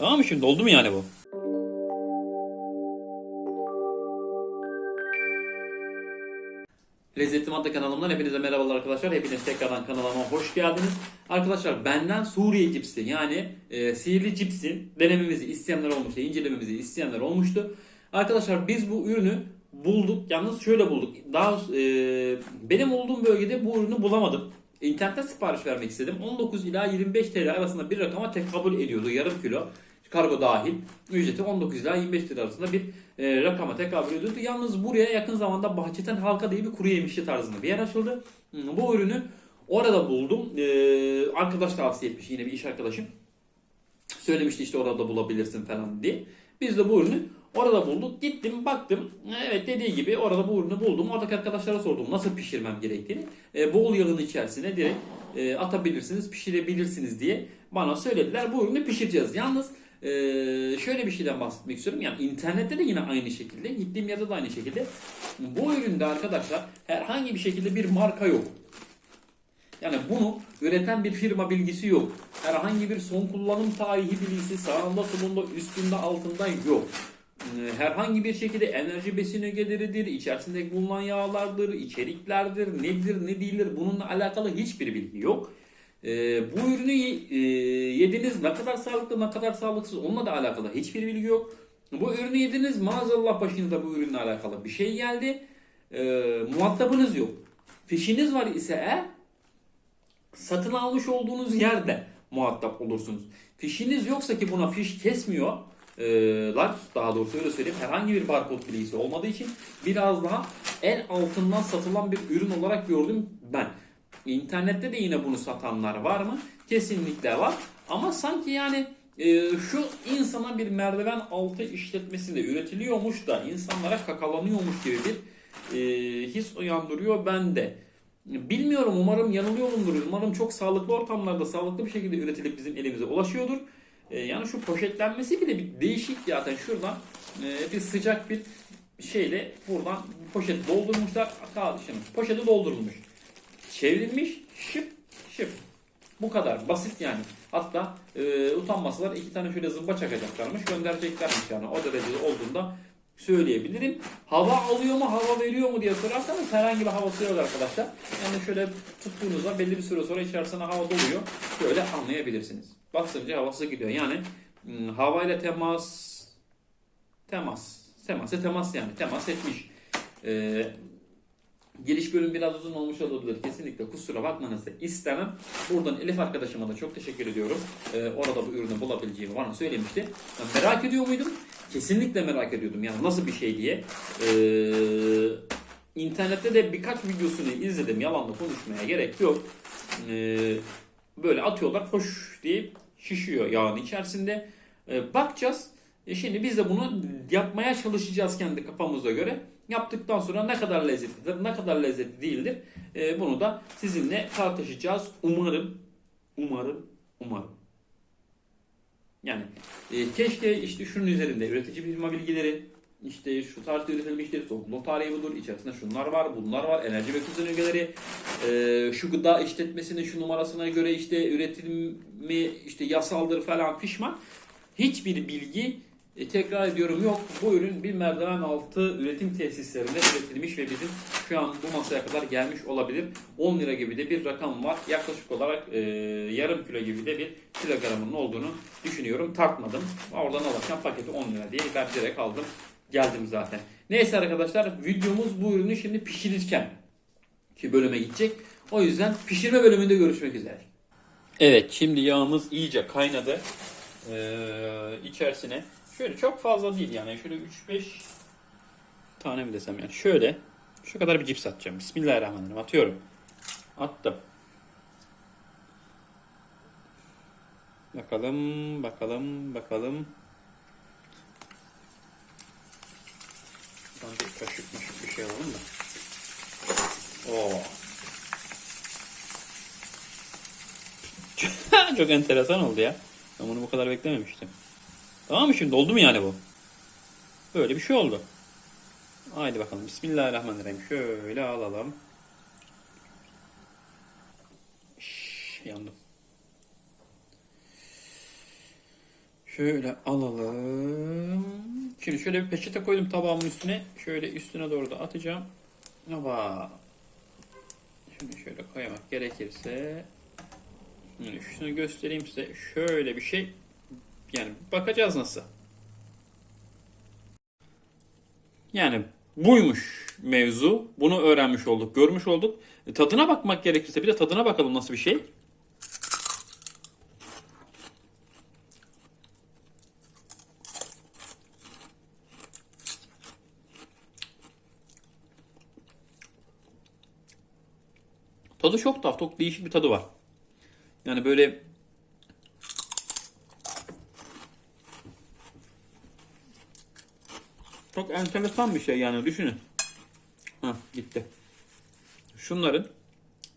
Tamam mı şimdi? Oldu mu yani bu? Lezzetli Madde kanalımdan hepinize merhabalar arkadaşlar. Hepiniz tekrardan kanalıma hoş geldiniz. Arkadaşlar benden Suriye cipsi yani e, sihirli cipsin denememizi isteyenler olmuştu, incelememizi isteyenler olmuştu. Arkadaşlar biz bu ürünü bulduk. Yalnız şöyle bulduk. Daha e, benim olduğum bölgede bu ürünü bulamadım. İnternetten sipariş vermek istedim. 19 ila 25 TL arasında bir rakama tekabül ediyordu. Yarım kilo kargo dahil. Ücreti 19 ila 25 TL arasında bir e, rakama tekabül ediyordu. Yalnız buraya yakın zamanda Bahçeten Halka diye bir kuru yemişçi tarzında bir yer açıldı. Hmm, Bu ürünü orada buldum. E, arkadaş tavsiye etmiş yine bir iş arkadaşım. Söylemişti işte orada bulabilirsin falan diye. Biz de bu ürünü orada bulduk. Gittim baktım. Evet dediği gibi orada bu ürünü buldum. Oradaki arkadaşlara sordum nasıl pişirmem gerektiğini. E, bol yağın içerisine direkt e, atabilirsiniz, pişirebilirsiniz diye bana söylediler. Bu ürünü pişireceğiz. Yalnız e, şöyle bir şeyden bahsetmek istiyorum. Yani internette de yine aynı şekilde, gittiğim yerde de aynı şekilde. Bu üründe arkadaşlar herhangi bir şekilde bir marka yok. Yani bunu üreten bir firma bilgisi yok. Herhangi bir son kullanım tarihi bilgisi sağında solunda üstünde altında yok. Ee, Herhangi bir şekilde enerji besin ögeleridir, içerisinde bulunan yağlardır, içeriklerdir, nedir ne değildir bununla alakalı hiçbir bilgi yok. Ee, bu ürünü e, yediniz ne kadar sağlıklı ne kadar sağlıksız onunla da alakalı hiçbir bilgi yok. Bu ürünü yediniz maazallah başınıza bu ürünle alakalı bir şey geldi. Ee, muhatabınız yok. Fişiniz var ise eğer satın almış olduğunuz yerde muhatap olursunuz. Fişiniz yoksa ki buna fiş kesmiyorlar. Daha doğrusu öyle söyleyeyim. Herhangi bir barkod bilgisi olmadığı için biraz daha el altından satılan bir ürün olarak gördüm ben. İnternette de yine bunu satanlar var mı? Kesinlikle var. Ama sanki yani e, şu insana bir merdiven altı işletmesinde üretiliyormuş da insanlara kakalanıyormuş gibi bir e, his uyandırıyor bende. Bilmiyorum umarım yanılıyorumdur. Umarım çok sağlıklı ortamlarda sağlıklı bir şekilde üretilip bizim elimize ulaşıyordur. Ee, yani şu poşetlenmesi bile bir değişik zaten şuradan e, bir sıcak bir şeyle buradan poşet doldurmuşlar. Kardeşim poşeti doldurulmuş. Çevrilmiş şıp şıp. Bu kadar basit yani. Hatta e, utanmasalar iki tane şöyle zımba çakacaklarmış göndereceklermiş yani o derecede olduğunda söyleyebilirim. Hava alıyor mu, hava veriyor mu diye sorarsanız herhangi bir havası yok arkadaşlar. Yani şöyle tuttuğunuzda belli bir süre sonra içerisine hava doluyor. Böyle anlayabilirsiniz. Basınca havası gidiyor. Yani hmm, havayla temas temas teması temas yani temas etmiş. Ee, Giriş bölüm biraz uzun olmuş olabilir. Kesinlikle kusura bakmanızı istemem. Buradan Elif arkadaşıma da çok teşekkür ediyorum. Ee, orada bu ürünü bulabileceğimi bana söylemişti. Ben merak ediyor muydum? Kesinlikle merak ediyordum. Yani nasıl bir şey diye. Ee, internette de birkaç videosunu izledim. Yalanla konuşmaya gerek yok. Ee, böyle atıyorlar hoş diye şişiyor yağın içerisinde. Ee, bakacağız. E şimdi biz de bunu yapmaya çalışacağız kendi kafamıza göre. Yaptıktan sonra ne kadar lezzetlidir, ne kadar lezzetli değildir e, bunu da sizinle tartışacağız. Umarım, umarım, umarım. Yani e, keşke işte şunun üzerinde üretici firma bilgileri, işte şu tarihte üretilmiştir, topluluk tarihi budur, içerisinde şunlar var, bunlar var, enerji ve kuzun ögeleri, e, şu gıda işletmesinin şu numarasına göre işte üretimi işte yasaldır falan fişman. Hiçbir bilgi e, tekrar ediyorum yok. Bu ürün bir merdiven altı üretim tesislerinde üretilmiş ve bizim şu an bu masaya kadar gelmiş olabilir. 10 lira gibi de bir rakam var. Yaklaşık olarak e, yarım kilo gibi de bir kilogramının olduğunu düşünüyorum. Tartmadım. Oradan alırken paketi 10 lira diye ben direkt aldım. Geldim zaten. Neyse arkadaşlar videomuz bu ürünü şimdi pişirirken ki bölüme gidecek. O yüzden pişirme bölümünde görüşmek üzere. Evet şimdi yağımız iyice kaynadı. Ee, içerisine şöyle çok fazla değil yani şöyle 3-5 tane mi desem yani şöyle şu kadar bir cips atacağım. Bismillahirrahmanirrahim atıyorum. Attım. Bakalım, bakalım, bakalım. Buradan bir kaşık maşık bir şey alalım da. Oo. Çok enteresan oldu ya. Ben bunu bu kadar beklememiştim. Tamam mı şimdi? Oldu mu yani bu? Böyle bir şey oldu. Haydi bakalım. Bismillahirrahmanirrahim. Şöyle alalım. Şş, yandım. Şöyle alalım. Şimdi şöyle bir peçete koydum tabağımın üstüne. Şöyle üstüne doğru da atacağım. Hava. Şimdi şöyle koymak gerekirse. Şunu göstereyim size. Şöyle bir şey. Yani bakacağız nasıl. Yani buymuş mevzu. Bunu öğrenmiş olduk, görmüş olduk. E, tadına bakmak gerekirse bir de tadına bakalım nasıl bir şey. Tadı çok tuhaf, çok değişik bir tadı var. Yani böyle çok enteresan bir şey yani düşünün. Ha gitti. Şunların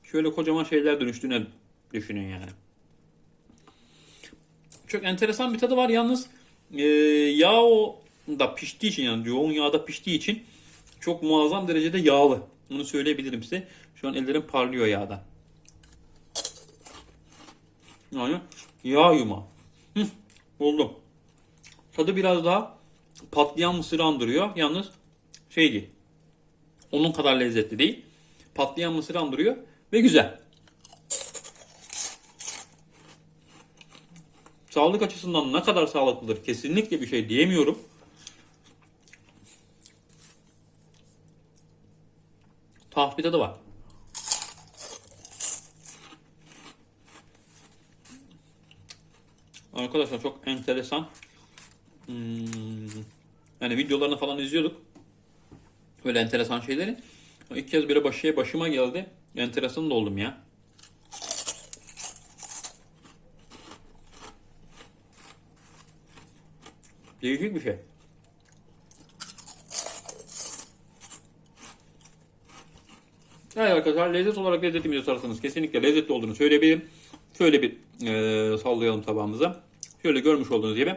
şöyle kocaman şeyler dönüştüğüne düşünün yani. Çok enteresan bir tadı var yalnız e, yağ o da piştiği için yani yoğun yağda piştiği için çok muazzam derecede yağlı. Bunu söyleyebilirim size. Şu an ellerim parlıyor yağdan. Yani yağ yuma. Hı, buldum. Tadı biraz daha patlayan mısırı andırıyor. Yalnız şey değil. Onun kadar lezzetli değil. Patlayan mısırı andırıyor ve güzel. Sağlık açısından ne kadar sağlıklıdır kesinlikle bir şey diyemiyorum. Tuhaf bir tadı var. Arkadaşlar çok enteresan. Hmm, yani videolarını falan izliyorduk. Öyle enteresan şeyleri. İlk kez böyle başıya başıma geldi. Enteresan da oldum ya. Değişik bir şey. Evet arkadaşlar lezzet olarak lezzetimizi sorarsanız kesinlikle lezzetli olduğunu söyleyebilirim. Şöyle bir e, sallayalım tabağımıza. Şöyle görmüş olduğunuz gibi.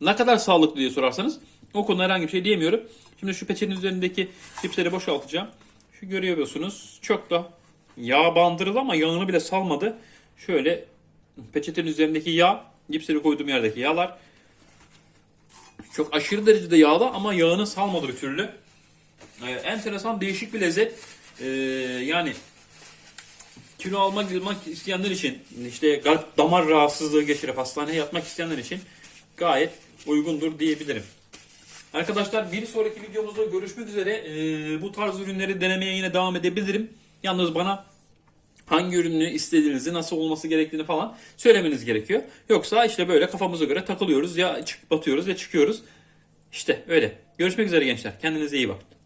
Ne kadar sağlıklı diye sorarsanız o konuda herhangi bir şey diyemiyorum. Şimdi şu peçetenin üzerindeki cipsleri boşaltacağım. Şu görüyorsunuz çok da yağ bandırıldı ama yağını bile salmadı. Şöyle peçetenin üzerindeki yağ, cipsleri koyduğum yerdeki yağlar çok aşırı derecede yağlı ama yağını salmadı bir türlü. Ee, enteresan değişik bir lezzet. Ee, yani kilo almak, almak isteyenler için işte damar rahatsızlığı geçirip hastaneye yatmak isteyenler için gayet uygundur diyebilirim. Arkadaşlar bir sonraki videomuzda görüşmek üzere. Ee, bu tarz ürünleri denemeye yine devam edebilirim. Yalnız bana hangi ürünü istediğinizi, nasıl olması gerektiğini falan söylemeniz gerekiyor. Yoksa işte böyle kafamıza göre takılıyoruz ya çık batıyoruz ya çıkıyoruz. İşte öyle. Görüşmek üzere gençler. Kendinize iyi bakın.